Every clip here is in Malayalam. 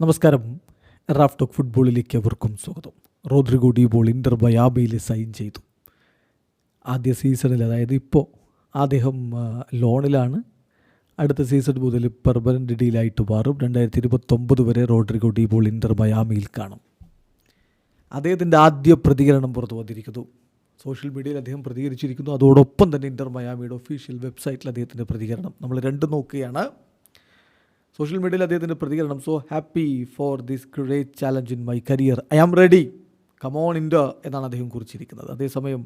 നമസ്കാരം. റാഫ് ടോക്ക് ഫുട്ബോളിലേക്ക് അവർക്കും സ്വാഗതം. റോദ്രിഗോ ഡി ബോൾ ഇന്റർ ബയാബയിൽ സൈൻ ചെയ്തു. ആദ്യ സീസണിൽ അതായത് ഇപ്പോൾ അദ്ദേഹം ലോണിലാണ്. അടുത്ത സീസൺ മുതൽ പെർമനന്റ് ഡീലായിട്ട് മാറും. രണ്ടായിരത്തി ഇരുപത്തൊമ്പത് വരെ റോഡ്രിഗോ ഡി ബോൾ ഇന്റർ മയാമിയിൽ കാണും. അദ്ദേഹത്തിന്റെ ആദ്യ പ്രതികരണം പുറത്തു വന്നിരിക്കുന്നു. സോഷ്യൽ മീഡിയയിൽ അദ്ദേഹം പ്രതികരിച്ചിരിക്കുന്നു. അതോടൊപ്പം തന്നെ ഇന്റർ മയാമിയുടെ ഒഫീഷ്യൽ വെബ്സൈറ്റിൽ അദ്ദേഹത്തിന്റെ പ്രതികരണം. നമ്മൾ രണ്ടും നോക്കുകയാണ്. സോഷ്യൽ മീഡിയയിൽ അദ്ദേഹത്തിന്റെ പ്രതികരണം so happy for this great challenge in my career I am ready come on Inter എന്നാണ് അദ്ദേഹം കുറിച്ചിരിക്കുന്നത്. അതേസമയം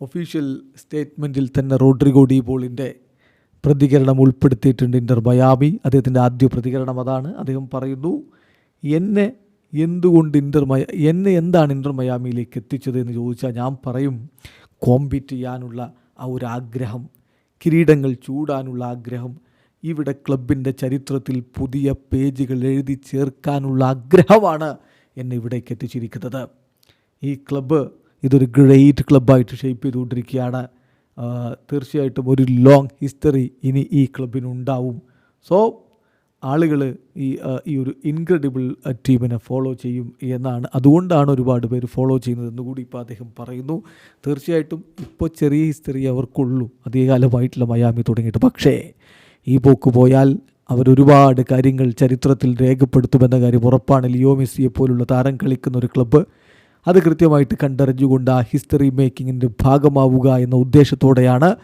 ഒഫീഷ്യൽ സ്റ്റേറ്റ്മെന്റിൽ തന്നെ റോഡ്രിഗോ ഡി ബോളിന്റെ പ്രതികരണം ഉൾപ്പെടുത്തിയിട്ടുണ്ട് ഇന്റർ മയാമി. അദ്ദേഹത്തിന്റെ ആദ്യ പ്രതികരണം അതാണ്. അദ്ദേഹം പറയുന്നു എന്നെ എന്തുകൊണ്ട് ഇന്റർ മയ എന്നെ എന്താണ് ഇന്റർ മയാമിയിലേക്ക് എത്തിച്ചത് എന്ന് ചോദിച്ചാൽ ഞാൻ പറയും കോമ്പീറ്റ് ചെയ്യാനുള്ള ആ ഒരു ആഗ്രഹം കിരീടങ്ങൾ ചൂടാനുള്ള ആഗ്രഹം ഇവിടെ ക്ലബിന്റെ ചരിത്രത്തിൽ പുതിയ പേജുകൾ എഴുതി ചേർക്കാനുള്ള ആഗ്രഹമാണ് എന്നെ ഇവിടേക്ക് എത്തിച്ചിരിക്കുന്നത്. ഈ ക്ലബ്ബ് ഇതൊരു ഗ്രേറ്റ് ക്ലബ്ബായിട്ട് ഷേപ്പ് ചെയ്തുകൊണ്ടിരിക്കുകയാണ്. തീർച്ചയായിട്ടും ഒരു ലോങ് ഹിസ്റ്ററി ഇനി ഈ ക്ലബിനുണ്ടാവും. സോ ആളുകൾ ഈ ഈ ഒരു ഇൻക്രെഡിബിൾ ടീമിനെ ഫോളോ ചെയ്യും എന്നാണ്. അതുകൊണ്ടാണ് ഒരുപാട് പേര് ഫോളോ ചെയ്യുന്നതെന്ന് കൂടി ഇപ്പോൾ അദ്ദേഹം പറയുന്നു. തീർച്ചയായിട്ടും ഇപ്പോൾ ചെറിയ ഹിസ്റ്ററി അവർക്കുള്ളൂ. അധികകാലമായിട്ടുള്ള മയാമി തുടങ്ങിയിട്ട്. പക്ഷേ ഈ പോക്ക് പോയാൽ അവരൊരുപാട് കാര്യങ്ങൾ ചരിത്രത്തിൽ രേഖപ്പെടുത്തുമെന്ന കാര്യം ഉറപ്പാണ്. ലിയോ മെസ്സിയെ പോലുള്ള താരം കളിക്കുന്ന ഒരു ക്ലബ്ബ് അത് കൃത്യമായിട്ട് കണ്ടറിഞ്ഞുകൊണ്ട് ആ ഹിസ്റ്ററി മേക്കിങ്ങിന്റെ ഭാഗമാവുക എന്ന ഉദ്ദേശത്തോടെയാണ്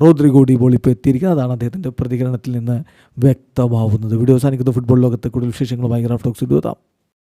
റോദ്രിഗോ ബോൾ ഇപ്പോൾ എത്തിയിരിക്കുന്നത്. അതാണ് അദ്ദേഹത്തിന്റെ പ്രതികരണത്തിൽ നിന്ന് വ്യക്തമാവുന്നത്. വീഡിയോ അവസാനിക്കുന്ന. ഫുട്ബോൾ ലോകത്തെ കൂടുതൽ വിശേഷങ്ങളുമായി റാഫ്റ്റോക്സ് എത്താം